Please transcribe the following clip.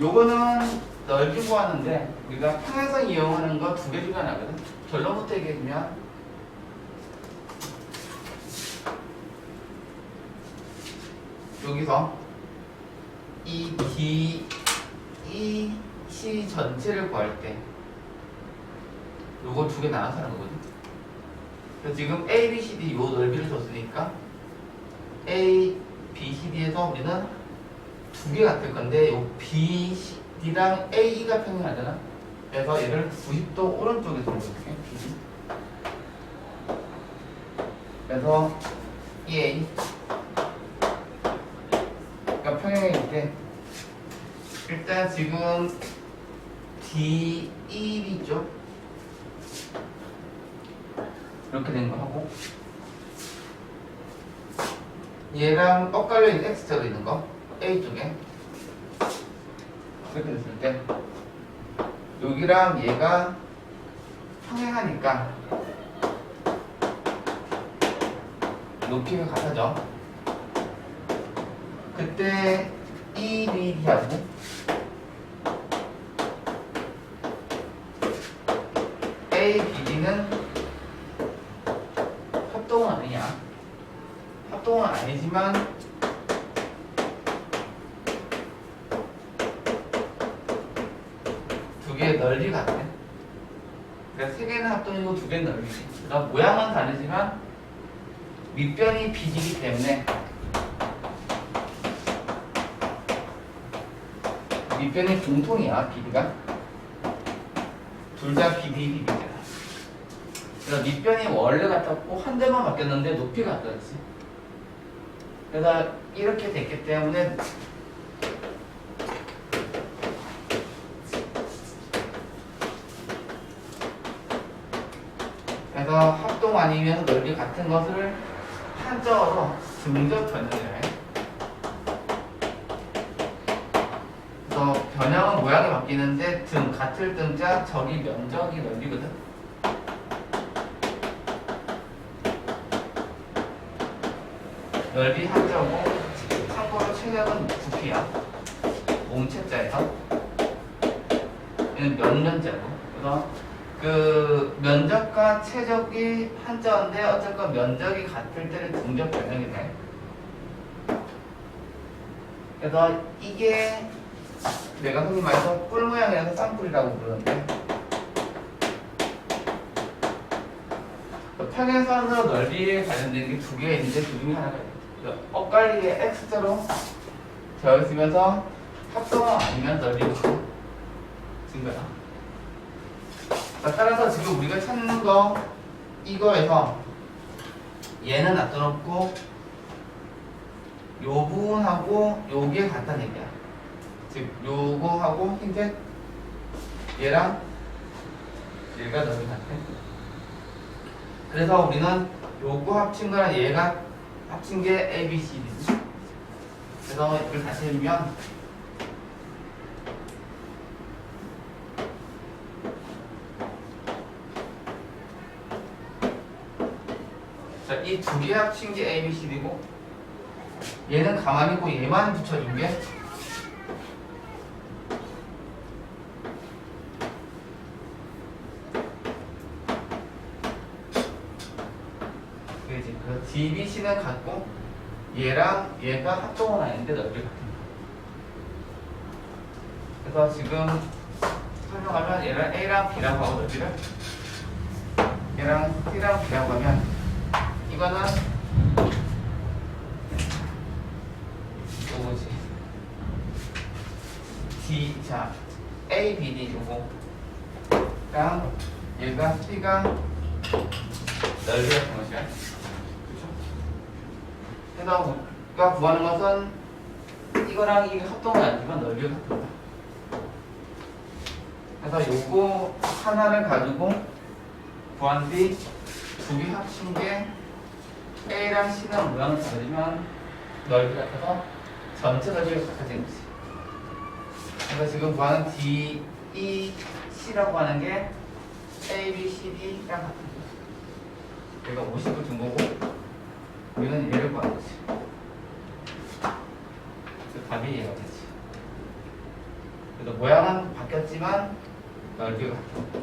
요거는 넓이 구하는데 우리가 평행선 이용하는 거 두개 중에 하나거든. 결론부터 얘기해주면 여기서 이 D, 이 C 전체를 구할 때 요거 두 개 나눠서 하는 거거든. 그래서 지금 A, B, C, D 요 넓이를 줬으니까 A, B, C, D에서 우리는 두개 같을 건데 요 B, C, D랑 A가 평행하잖아. 그래서 얘를 90도 오른쪽에 돌려볼게. 그래서 이 A. 그러니까 평행일 때 일단 지금 D, E, B 쪽 이렇게 된 거 하고. 얘랑 엇갈려 있는 X자로 있는 거 A 쪽에. 이렇게 됐을 때 여기랑 얘가 평행하니까 높이가 같아져. 그때 E, B, D하고 A, B, D는 합동은 아니냐 합동은 아니지만 두 개의 넓이 같아 그러니까 세 개는 합동이고 두 개는 넓이지 그러니까 모양은 다르지만 밑변이 비지기 때문에 밑변이 공통이야 길이가. 둘 다 비비 비비잖아 그래서 밑변이 원래 같았고 한 대만 바뀌었는데 높이가 같았지. 그래서 이렇게 됐기 때문에 그래서 합동 아니면 넓이 같은 것을 한자어로 등적 변형을 해. 그래서 변형은 모양이 바뀌는데 등 같을 등자 저기 면적이 넓이거든. 넓이 한자고 참고로 체격은 부피야. 몸체자에서 얘는 면면자고. 그래서 그 면적과 최적이 한자인데 어쨌건 면적이 같을 때는 등적 변형이 돼. 그래서 이게 내가 흔히 말해서 뿔 모양이라서 쌍뿔이라고 부르는데 그 평행선으로 넓이에 관련된 게 두 개가 있는데 그 중에 하나가. 엇갈리게 X자로 되어 있으면서 합동은 아니면 넓이가 진 거야. 자, 따라서 지금 우리가 찾는 거 이거에서 얘는 놔둬놓고 요 부분하고 요게 같다는 얘기야. 즉 요거하고 흰색 얘랑 얘가 넓이 같아. 그래서 우리는 요거 합친 거랑 얘가 합친 게 A, B, C, D지. 그래서 이걸 다시 해주면 자, 이 두 개 합친 게 A, B, C, D고 얘는 가만히 있고 얘만 붙여준 게 그지? 그 D, B, C는 같고 얘랑 얘가 합동은 아닌데 넓이 같은 거 그래서 지금 설명하면 얘랑 A랑 B라고 하고 넓이를 얘랑 C랑 B라고 하면 이거는 요거지. D 자 A, B, D 요거랑 얘가 C가 넓이 같은 것이야. 그렇죠? 그래서 우리가 구하는 것은 이거랑 이게 합동은 아니지만 넓이가 거야 그래서 요거 하나를 가지고 구한 뒤 두 개 합친 게 A랑 C는 모양은 다르지만 넓이 같아서 전체 넓이가 같아진 거지. 그래서 지금 구하는 D, E, C라고 하는 게 A, B, C, D랑 같은 거지. 얘가 50을 준 거고 우리는 얘를 구하는 거지. 그 답이 얘가 되지. 모양은 바뀌었지만 넓이가 같아.